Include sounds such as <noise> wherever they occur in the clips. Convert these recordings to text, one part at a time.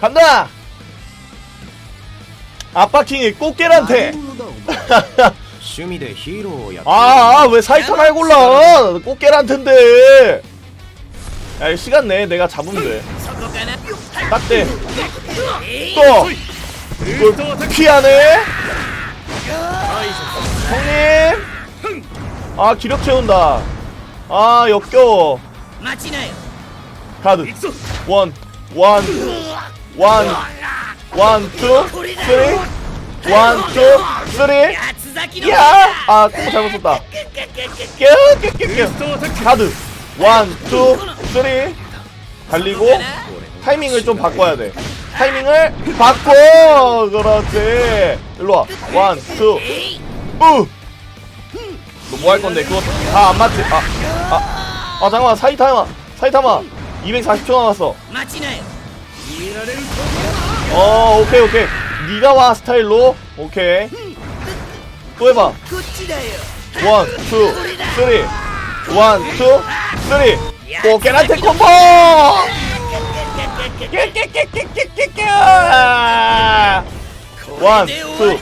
간다! 아빠킹이 꽃게란테! <laughs> 趣味でヒーローをやって 아, 아, 왜 사이타마에 골라? 꽃게란텐데! 야, 시간 내. 내가 잡으면 돼. そこかな 딱대. 또! 이걸 피하네? 형님! 아, 기력 채운다. 아, 역겨워. 待ちなよ 카드. 원, 원, 원, 원, 투, 쓰리, 원, 투, 쓰리, 야! 아, 잘못 썼다. 카드. 원, 투, 쓰리. 달리고, 타이밍을 좀 바꿔야 돼. 타이밍을 바꿔! 그렇지. 일로와. 원, 투, 뿌! 너뭐 할 건데? 그거 다 안 맞지? 아, 아. 아, 잠깐만. 사이타마. 사이타마. 240초 남았어. 어 오케이 오케이. 니가 와 스타일로? 오케이. 또 해봐. 원, 투, 쓰리 원, 투, 쓰리 포켓한테 콤보! 원, 투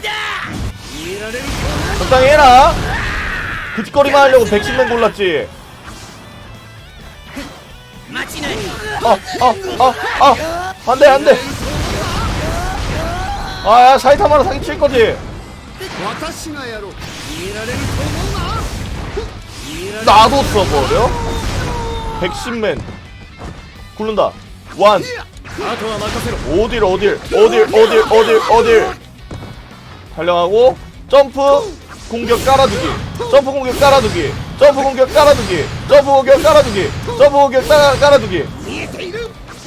적당히 해라. 그 짓거리만 하려고 백신맨 골랐지. 어, 어, 어, 어. 안돼 안돼 아야 사이타마라 사기 칠 거지. 나도 써버려? 백신맨. 굴른다. 원. 어딜 어딜 어딜 어딜 어딜 어딜. 달려가고 점프 공격 깔아두기. 점프 공격 깔아두기. 점프 공격 깔아두기. 점프 공격 깔아두기. 점프 공격 깔아두기.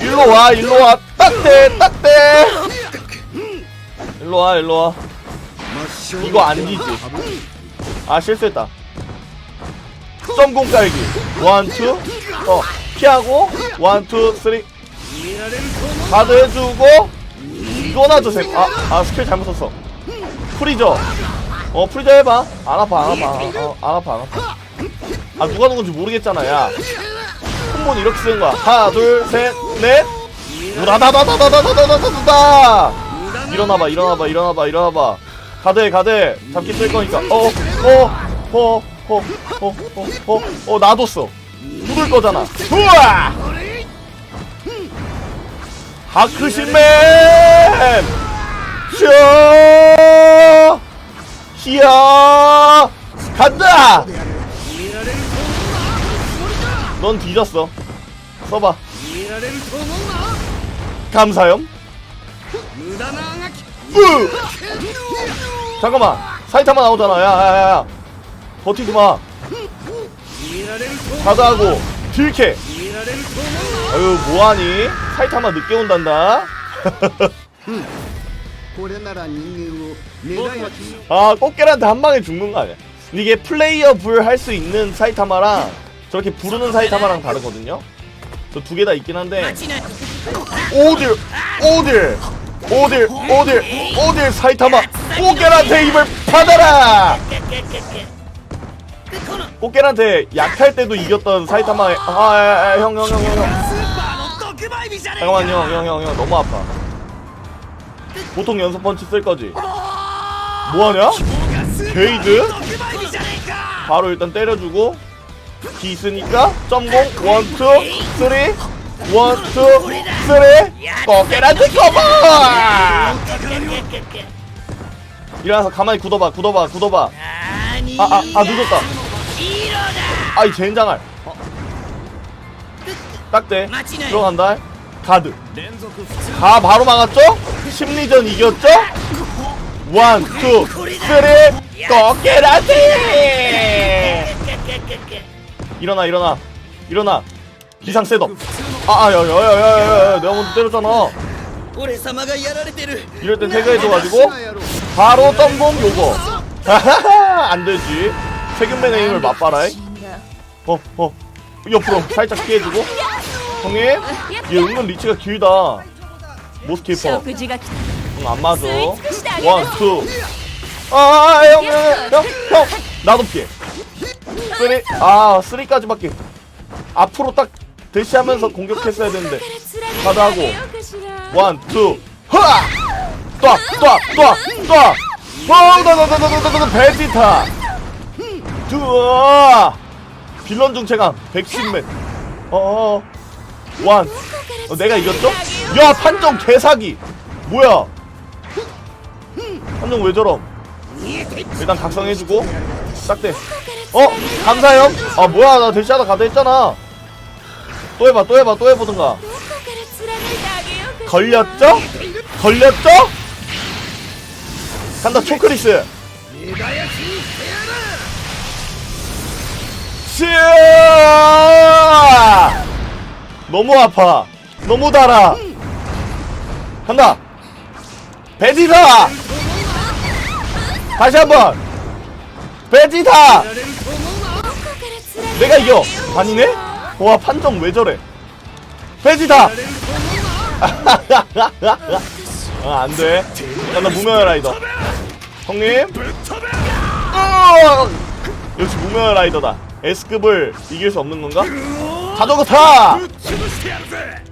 일로 와, 일로 와. 딱대, 딱대. 일로 와, 일로 와. 이거 아니지. 아, 실수했다. 점공 깔기. 원, 투. 어, 피하고. 원, 투, 쓰리. 가드 해주고. 이거나 주세요. 아, 아, 스킬 잘못 썼어. 프리저. 어, 프리저 해봐. 안 아파, 안 아파. 어, 안 아파, 안 아파. 아, 누가 누군지 모르겠잖아, 야. 콤보는 이렇게 쓰는 거야. 하나, 둘, 셋, 넷. 우다다다다다다다다다다. 일어나봐, 일어나봐, 일어나봐, 일어나봐. 가드, 가드. 잡기 쓸 거니까. 어, 어, 어, 어, 놔뒀어. 묻을 거잖아. 우와! 하크신맨! 쇼! 히야! 간다! 넌 뒤졌어. 써봐. 入れられると思うな 감사염. 無駄なあがき 으! 잠깐만. 사이타마 나오잖아. 야, 야, 야, 야. 버티지 마. 入れられると思う 가드하고 딜캐. 入れられると思う 아유, 뭐하니? 사이타마 늦게 온단다. <laughs> これなら人間を目だ焼き 아, 꽃게한테 한 방에 죽는 거 아니야? 이게 플레이어 불 할 수 있는 사이타마랑 저렇게 부르는 사이타마랑 다르거든요? 저 두 개 다 있긴 한데. 오딜 오딜 오딜 오딜 오딜 사이타마. 꽃게란테 입을 받아라! 꽃게란테 약할 때도 이겼던 사이타마. 아, 아, 아, 아형 형 형 형형. 잠깐만요 형 형 형. 너무 아파. 보통 연속 펀치 쓸 거지. 뭐하냐? 게이드? 바로 일단 때려주고. 기 있으니까 점공 원투 쓰리. 원투 쓰리. 꺼깨란테 커버 일어나서 가만히 굳어봐 굳어봐 굳어봐. 아아아 아, 아, 늦었다. 아이 젠장할. 어. 딱대. 들어간다. 가드. 다 바로 막았죠? 심리전 이겼죠? 원투 쓰리. 꺼깨란테! 일어나 일어나 일어나 기상 셋업 아, 아야야야야야 내가 먼저 때렸잖아 이럴 땐 퇴근해줘가지고 바로 덤봉 요거 안되지 세균맨의 힘을 맛봐라잉 어, 어. 옆으로 살짝 피해주고. 형님? 얘 은근 리치가 길다. 모스키퍼. 응, 안 맞아. 원, 투. 아, 아, 아, 형, 형, 형, 형. 나도 피해. 쓰리 아 쓰리까지밖에 앞으로 딱 대시하면서 공격했어야 되는데 가다하고 원투 허아 또또또또 와우다다다다다다 베지타 두어 빌런 중체감 백신맨 어어 원 어, 내가 이겼죠? 야 판정 개사기 뭐야 판정 왜 저럼 일단 각성해주고 싹대 어? 감사해요? 아 뭐야 나 대시하다 가다 했잖아. 또 해봐 또 해봐 또 해보든가. 걸렸죠? 걸렸죠? 간다 초크리스. 너무 아파. 너무 달아. 간다. 베디다 다시 한번. 베지타! 내가 이겨! 아니네? 와 판정 왜 저래? 베지타! <laughs> 아 안돼 야나 무명의 라이더 형님 아! 역시 무명의 라이더다 S급을 이길 수 없는 건가? 자전거 타!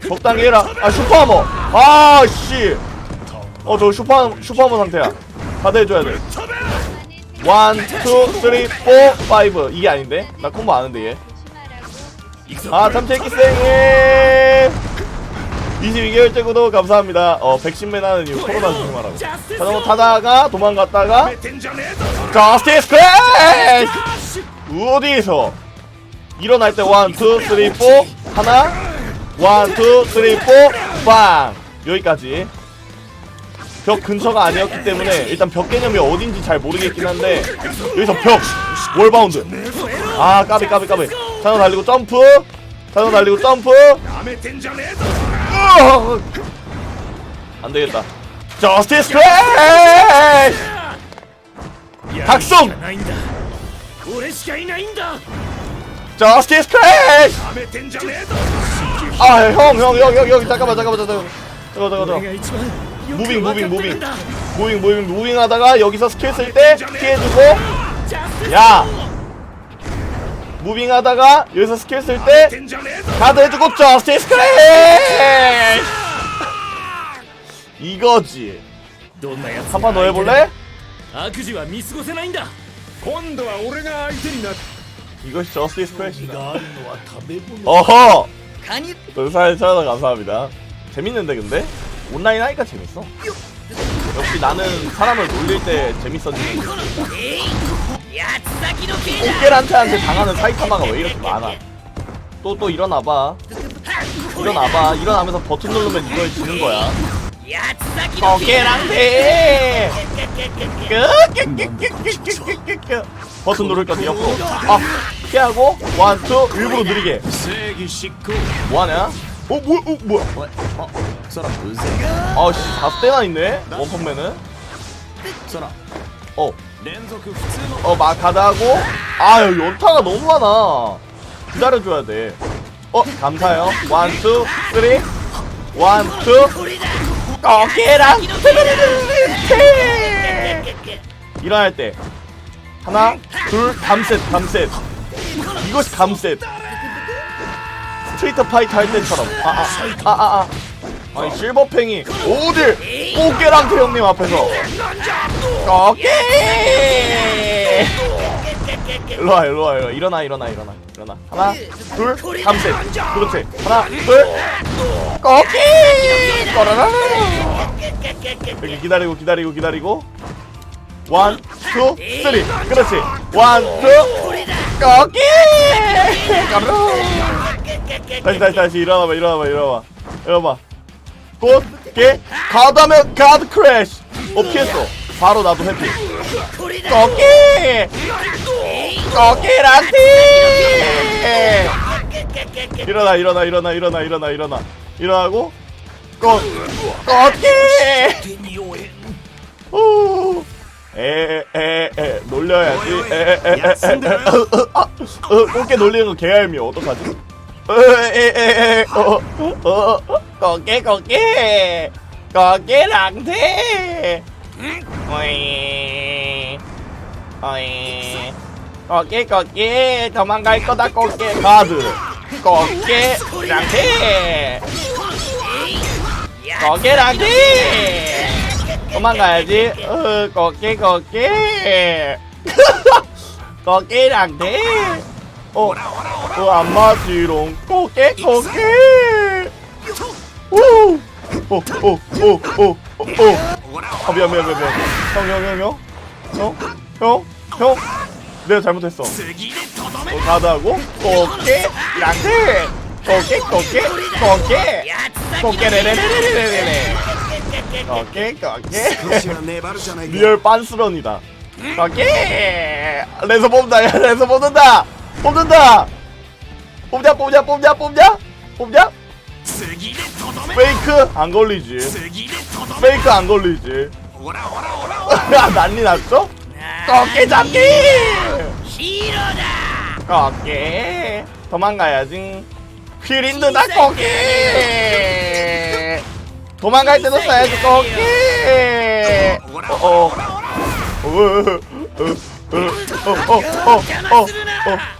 적당히 해라 아 슈퍼하머 아씨 어저 슈퍼, 슈퍼 상태야 다대해줘야 돼 원, 투, 쓰리, 포, 파이브 이게 아닌데? 나 콤보 아는데 얘. 아 참새끼생님 22개월째 구독 감사합니다. 어 백신맨 하는 이유 코로나 중말하고 자전거 타다가 도망갔다가 저스티스 크래시 어디에서 일어날 때 원, 투, 쓰리, 포 하나 원, 투, 쓰리, 포 빵 여기까지. 벽 근처가 아니었기 때문에 일단 벽 개념이 어딘지 잘 모르겠긴 한데 여기서 벽! 월바운드! 아 까비 까비 까비 차선 달리고 점프! 차선 달리고 점프! 어! 안되겠다 저스티스 크래쉬! 닥송! 저스티스 크래쉬! 아형형형형 형, 형, 형, 잠깐만 잠깐만 잠깐만 잠깐만 잠깐만 무빙 무빙 무빙. 무빙 무빙 무빙 하다가 여기서 스킬 쓸 때 피해주고 야! 무빙 하다가 여기서 스킬 쓸 때 가드 해주고 저스티스 크래쉬 이거지. 한 판 더 해볼래? 이것이 저스티스 크래쉬다. 어허! 연사에 찾아 감사합니다. 재밌는데 근데? 온라인 하니까 재밌어. 역시 나는 사람을 놀릴 때 재밌었는데 오케란테한테 당하는 사이타마가 왜 이렇게 많아? 또 또 일어나봐. 일어나봐. 일어나면서 버튼 누르면 이걸 지는 거야. 오케란테. 버튼 누를 건데 옆으로. 아 피하고 원투 일부러 느리게. 뭐하냐? 어 뭐야 어 뭐야? 어? 어? 써라 운세가 아씨 4대나 있네? 원펀맨은? 써라 어. 렌소 그 후츠노. 어 마카다고? 아유 연타가 너무 많아. 기다려줘야 돼어 감사해요. 원투 쓰리 원투 어깨랑 일어날 때. 하나 둘 감셋 감셋. 이것이 감셋. 스트리트 파이터 할 때처럼. 아, 아, 아, 아, 아. 아 니 실버팽이. 어딜 꽃게랑 태형님 앞에서. 어깨 일로와 일로와 일로와. 일어나 일어나 일어나 일어나. 하나 둘 감셋. 그렇지 하나 둘. 어깨 꺼라라! 여기 기다리고 기다리고 기다리고. 원, 투, 쓰리. 그렇지. 원, 투. 어깨 꺼라 다시 다시 다시 일어나봐 일어나봐 일어나봐 일어나봐 꽃게 가다면 가드 크래쉬 어 피했어 바로 나도 해피 꽃게 꽃게란티 일어나 일어나 일어나 일어나 일어나 일어나 일어나고 꽃 꽃게 에에에 놀려야지 에에에 꽃게 놀리는 거 개알미 어떡하지 ê ê ê ê ủa, ủa, còn cái còn cái còn cái lặng thế ôi ôi còn cái còn cái thằng mang gai có đã còn cái kazu còn cái lặng thế còn cái lặng thế thằng mang gai gì ừ, còn cái còn cái còn cái lặng thế 어, 어, 안 맞지롱. 꼬깨, 꼬깨. 오! 오, 오, 오, 오, 오, 오. 아, 미안, 미안, 미안, 미안. 형, 형, 형, 형. 형, 형, 형. 내가 잘못했어. 어, 가다고? 꼬깨, 양대. 꼬깨, 꼬깨, 꼬깨. 꼬깨레레레레레레레. 꼬깨, 꼬깨. 리얼 빤스런이다. 꼬깨. 레서 뽑는다, 레서 뽑는다. 뽑는다. 뽑자 뽑자 뽑자 뽑자 뽑자 페이크 안 걸리지. 페이크 안 걸리지. <laughs> 난리 났어? 어깨 잡기! 어깨. 도망가야지. 휘린드다 거기! 도망갈 때도 써야지 거기! 어어 어어어어어어.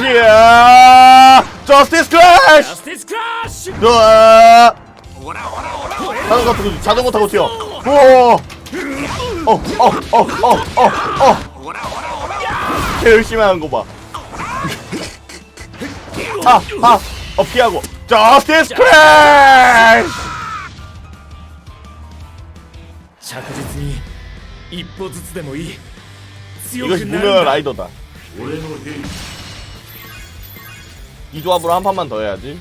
ュ 시야 저스티스 ジャ 크래쉬 スティスクラッシュ 으아! ほらほらほら 자전거 타고 자전거 타고 튀어 우와 어어어어어어어 ほらほらほら 개 열심히 하는 거봐 <laughs> 아아어 피하고 저스티스 크래쉬 着実に一歩ずつでもいい強 이것이 くなる 무면 んだ 라이더다 이 조합으로 한 판만 더 해야지